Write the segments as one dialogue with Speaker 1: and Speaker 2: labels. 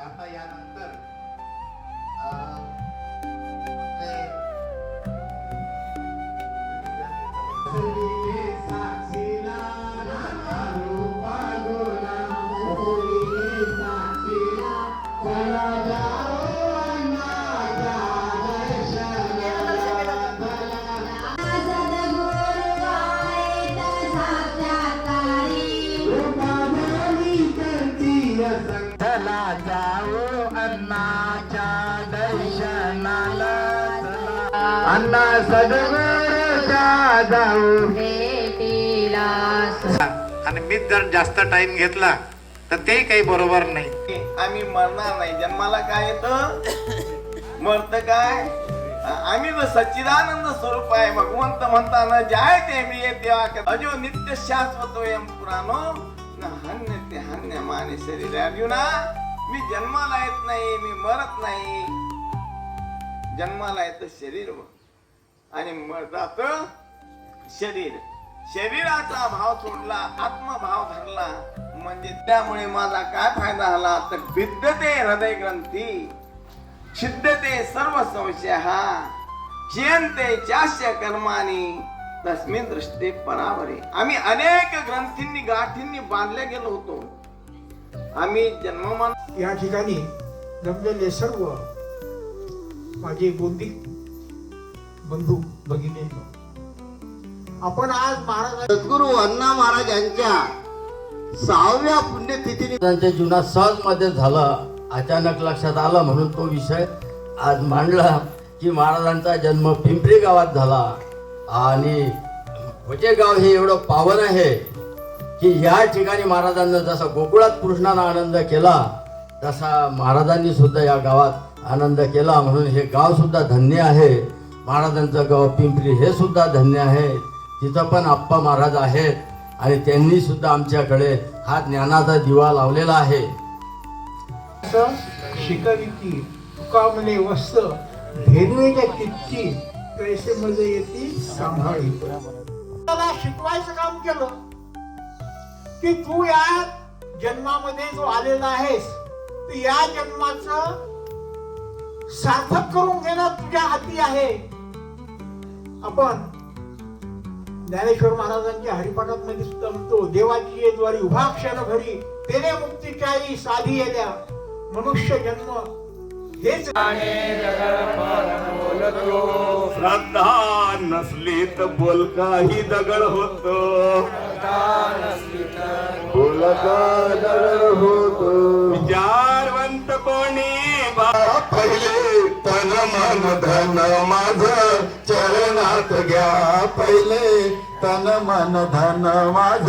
Speaker 1: आता यानंतर चला जाऊ अन्नाच्या दर्शनाला अण्णा सद्गुरूच्या जाऊ आणि मीच जर जास्त टाइम घेतला तर ते काही बरोबर नाही.
Speaker 2: आम्ही मरणार नाही. जन्माला काय येत? मरत काय? आम्ही तर सच्चिदानंद स्वरूप आहे. भगवंत म्हणताना जाय ते मी देवा अजो नित्य शाश्वत पुराणो. हन्य ते हन्य माने शरीर अर्जुना मी जन्माला येत नाही मी मरत नाही. जन्माला येत शरीर आणि मरतात शरीर. शरीराचा भाव सोडला आत्मभाव धरला. म्हणजे त्यामुळे माझा काय फायदा झाला? तर विद्यते हृदय ग्रंथी. छिद्यते सर्व संशय. हा जयंते चाश्य कर्मानी तस्मिन दृष्टी परावरे। आम्ही अनेक ग्रंथींनी गाठींनी बांधले गेलो होतो. आम्ही जन्ममान
Speaker 3: या ठिकाणी जमलेले सर्व माझे बौद्धिक बंधू भगिनी आपण आज महाराज
Speaker 4: सद्गुरू अण्णा महाराज यांच्या सहाव्या पुण्यतिथीने
Speaker 5: त्यांच्या जीवनात सहजमध्ये झालं अचानक लक्षात आलं म्हणून तो विषय आज मांडला की महाराजांचा जन्म पिंपरी गावात झाला. आणि होचे गाव हे एवढं पावन आहे की या ठिकाणी महाराजांना जसा गोकुळात कृष्णानं आनंद केला तसा महाराजांनी सुद्धा या गावात आनंद केला. म्हणून हे गाव सुद्धा धन्य आहे. महाराजांचं गाव पिंपरी हे सुद्धा धन्य आहे. तिथं पण आप्पा महाराज आहेत आणि त्यांनी सुद्धा आमच्याकडे हा ज्ञानाचा दिवा लावलेला आहे.
Speaker 3: असं शिकविती तुका म्हणे वस्त भेदवेच्या किती कैसे मजे म्हणजे येते सांभाळी. त्याला शिकवायचं काम केलं की तू या जन्मामध्ये जो आलेला आहेस या जन्माचं सार्थक करून घेणं तुझ्या हाती आहे. आपण ज्ञानेश्वर महाराजांच्या हरिपाठात मध्ये सुद्धा म्हणतो देवाची ये द्वारी उभा क्षण घरी तेने मुक्तीच्याही साधी येल्या मनुष्य जन्म हेच
Speaker 6: श्रद्धा नसली तर बोल काही दगड होत. बोल दगड होत. विचारवंत कोणी बा-
Speaker 4: पहिले तन मन धन माझ चरणात घ्या पहिले. तन मन धन माझ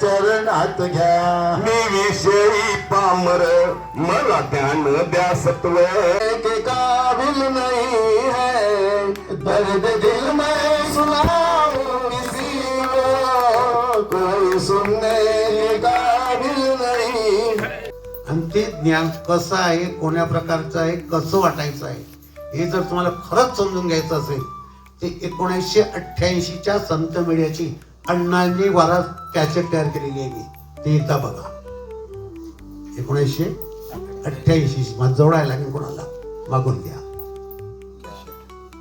Speaker 4: चरणात घ्या.
Speaker 6: मी विषयी पामर मला ज्ञान द्या सत्व.
Speaker 4: के काबिल नहीं है दर्द दिल में सुनाऊं किसी को. कोई सुनने के काबिल नहीं
Speaker 7: आणि ते ज्ञान कसं आहे कोण्या प्रकारचं आहे कसं वाटायचं आहे हे जर तुम्हाला खरंच समजून घ्यायचं असेल ते एकोणीसशे अठ्ठ्याऐंशीच्या संत मेळ्याची अण्णांनी वारा कॅसेट तयार केलेली आहे मी. ते एकदा बघा. एकोणीसशे अठ्ठ्याऐंशी माझ जोडायला लागेल कोणाला? मागून घ्या.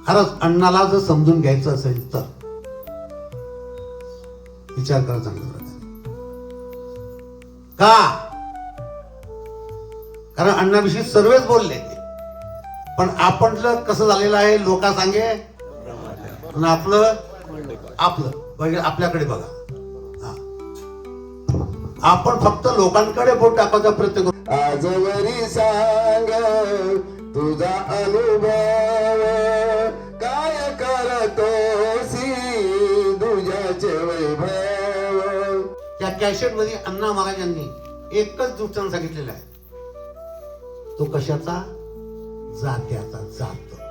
Speaker 7: खरंच अण्णाला जर समजून घ्यायचं असेल तर. विचार करा चांगल्या प्रकारे. का? कारण अण्णाविषयी सर्वच बोलले. पण आपण कसं झालेलं आहे लोका सांगे आणि आपलं आपलं बघा आपल्याकडे बघा. आपण फक्त लोकांकडे बोट टाकायचा प्रयत्न करू.
Speaker 4: आजवरी सांग तुझा अनुभव काय करतोसी तुझ्याचे वैभव?
Speaker 7: त्या कॅसेटमध्ये अण्णा महाराजांनी एकच दृष्टांत सांगितलेला आहे. तो कशाचा? जात्याचा जात.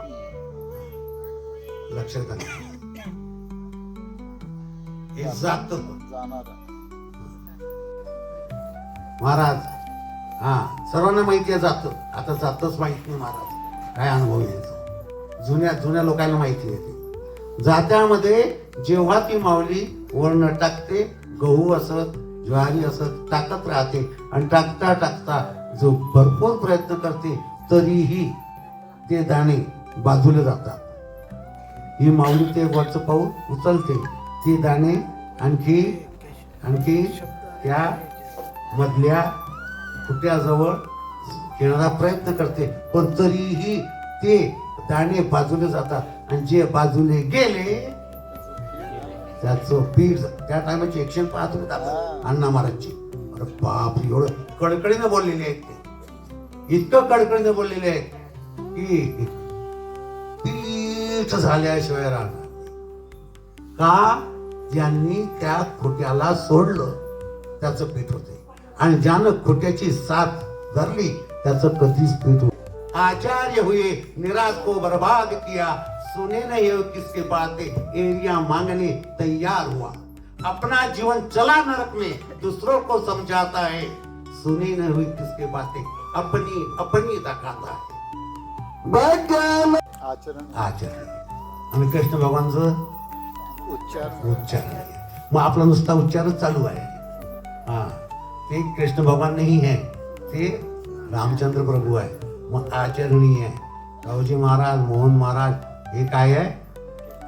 Speaker 7: लक्षात आलं. हे जात महाराज हा सर्वांना माहिती आहे जात. आता जातच माहीत नाही महाराज. काय अनुभव यांचा जुन्या जुन्या लोकांना माहिती आहे ते. जात्यामध्ये जेव्हा ती माऊली वर्ण टाकते गहू असत ज्वारी असं टाकत राहते आणि टाकता टाकता जो भरपूर प्रयत्न करते तरीही ते दाणे बाजूला जातात. ही माऊली ते वरचं पाऊल उचलते. ती दाणे आणखी आणखी त्या मधल्या फुट्याजवळ घेण्याचा प्रयत्न करते. पण तरीही ते दाणे बाजूने जातात. आणि जे बाजूने गेले त्याचं पीठ त्या टायमाची एक्शन पाहत तुम्ही दादा अण्णा महाराजची. अरे बाप एवढं कडकडीनं बोललेले आहेत ते. इतकं कडकडीनं बोललेले आहेत की पीठ झाल्याशिवाय राहणार. का? ज्यांनी त्या खोट्याला सोडलं त्याचं पीठ होते. आणि ज्यानं खोट्याची साथ धरली त्याचं कधीच पीठ होत. आचार्य हुए निराश को बर्बाद किया सुने नहीं हो किसके बातें एरिया मांगने तैयार हुआ। अपना जीवन चला नरक में दूसरों को समझाता है सुनी नहीं हुई किसके बातें अपनी अपनी दिखाता है। आचरण. आणि कृष्ण भगवानचं उच्चार उच्चारण. आहे. मग आपला नुसता उच्चारच चालू आहे. हा. ते कृष्ण भगवान नाही आहे. ते रामचंद्र प्रभू आहे. मग आचरणीय आहे. रावजी महाराज मोहन महाराज हे काय आहे?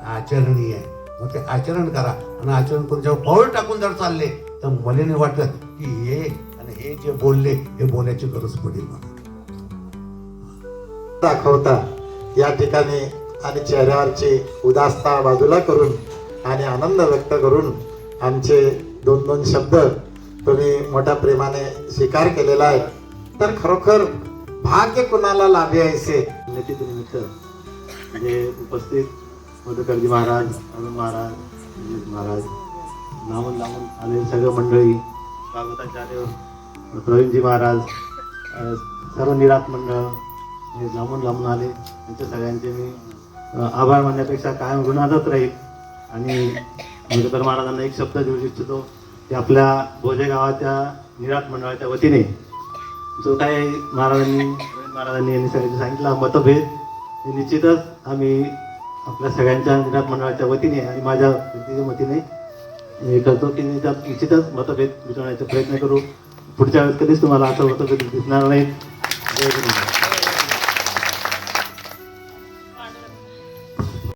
Speaker 7: आचरणीय आहे. मग ते आचरण करा. आणि आचरण करून जेव्हा पाऊल टाकून जर चालले तर मला नाही वाटत की हे आणि हे जे बोलले हे बोलायची गरज पडेल म्हणून
Speaker 8: दाखवता. या ठिकाणी आणि चेहऱ्यावरची उदासता बाजूला करून आणि आनंद व्यक्त करून आमचे दोन दोन शब्द तुम्ही मोठ्या प्रेमाने स्वीकार केलेला आहे. तर खरोखर भाग्य कुणाला लाभे यायचे
Speaker 9: निमित्त. जे उपस्थित मधुकरजी महाराज अरुण महाराज महाराज लांबून लांबून आले सगळं मंडळी स्वागताचार्य प्रवीणजी महाराज सर्व निरात मंडळ हे लांबून लांबून आले. त्यांच्या सगळ्यांचे मी आभार मानण्यापेक्षा कायम ऋणातच राहील. आणि मधुकर महाराजांना एक शब्द देऊ इच्छितो की आपल्या भोजे गावाच्या निरात मंडळाच्या वतीने जो काही महाराजांनी महाराजांनी यांनी सगळ्यांनी सांगितला मतभेद हे निश्चितच आम्ही आपल्या सगळ्यांच्या निरात मंडळाच्या वतीने आणि माझ्या व्यक्तीच्या वतीने हे करतो की त्यात निश्चितच मतभेद मिटवण्याचा प्रयत्न करू. पुढच्या वेळेस कधीच तुम्हाला असं मतभेद दिसणार नाहीत जय गुरु महाराज